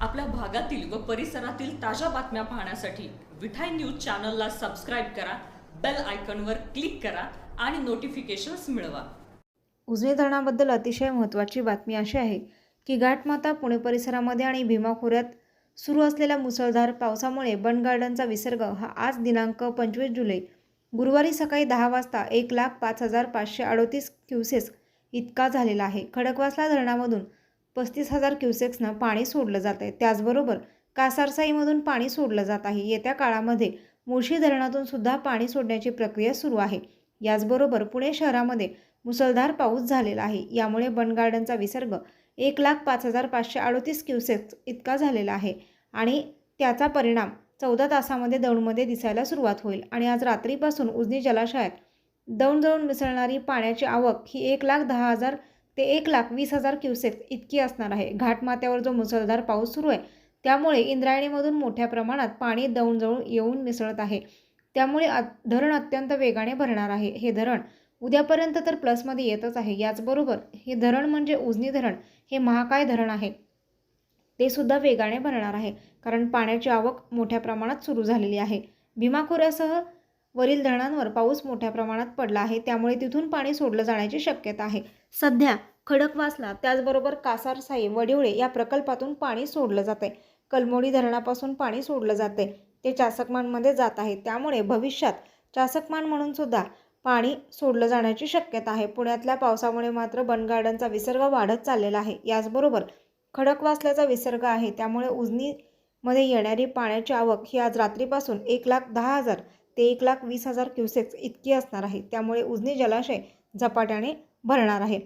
आपल्या भागातील व परिसरातील ताज्या बातम्या पाहण्यासाठी विठाई न्यूज चॅनलला सबस्क्राईब करा बेल आयकॉनवर क्लिक करा आणि नोटिफिकेशन्स मिळवा. उजनी धरणाबद्दल अतिशय महत्त्वाची बातमी अशी आहे की घाटमाता पुणे परिसरामध्ये आणि भीमा खोऱ्यात सुरू असलेल्या मुसळधार पावसामुळे बन गार्डनचा विसर्ग हा आज दिनांक पंचवीस जुलै गुरुवारी सकाळी दहा वाजता एक लाख पाच हजार पाचशे अडोतीस क्युसेस इतका झालेला आहे. खडकवासला धरणामधून पस्तीस हजार क्युसेक्सनं पाणी सोडलं जात आहे. त्याचबरोबर कासारसाईमधून पाणी सोडलं जात आहे. येत्या काळामध्ये मुळशी धरणातून सुद्धा पाणी सोडण्याची प्रक्रिया सुरू आहे. याचबरोबर पुणे शहरामध्ये मुसळधार पाऊस झालेला आहे. यामुळे बनगार्डनचा गार्डनचा विसर्ग एक लाख पाच हजार पाचशे अडोतीस क्युसेक्स इतका झालेला आहे आणि त्याचा परिणाम चौदा तासामध्ये दौंडमध्ये दिसायला सुरुवात होईल आणि आज रात्रीपासून उजनी जलाशयात दौंड दौंड मिसळणारी पाण्याची आवक ही एक लाख दहा हजार ते एक लाख वीस हजार क्युसेक इतकी असणार आहे. घाटमाथ्यावर जो मुसळधार पाऊस सुरू आहे त्यामुळे इंद्रायणीमधून मोठ्या प्रमाणात पाणी दौंडजवळ येऊन मिसळत आहे. त्यामुळे धरण अत्यंत वेगाने भरणार आहे. हे धरण उद्यापर्यंत तर प्लसमध्ये येतच आहे. याचबरोबर हे धरण म्हणजे उजनी धरण हे महाकाय धरण आहे. ते सुद्धा वेगाने भरणार आहे कारण पाण्याची आवक मोठ्या प्रमाणात सुरू झालेली आहे. भीमा खोऱ्यासह वरील धरणांवर पाऊस मोठ्या प्रमाणात पडला आहे. त्यामुळे तिथून पाणी सोडलं जाण्याची शक्यता आहे. सध्या खडकवासला त्याचबरोबर कासारसाई वडिवळे या प्रकल्पातून पाणी सोडलं जाते कलमोडी धरणापासून पाणी सोडलं जाते ते चासकमानमध्ये जात आहे त्यामुळे भविष्यात चासकमान म्हणून सुद्धा पाणी सोडलं जाण्याची शक्यता आहे. पुण्यातल्या पावसामुळे मात्र बन गार्डनचा विसर्ग वाढत चाललेला आहे. याचबरोबर खडकवासल्याचा विसर्ग आहे. त्यामुळे उजनीमध्ये येणारी पाण्याची आवक ही आज रात्रीपासून एक लाख दहा हजार ते एक लाख वीस हजार क्युसेक्स इतकी असणार आहे. त्यामुळे उजनी जलाशय झपाट्याने भरणार आहे.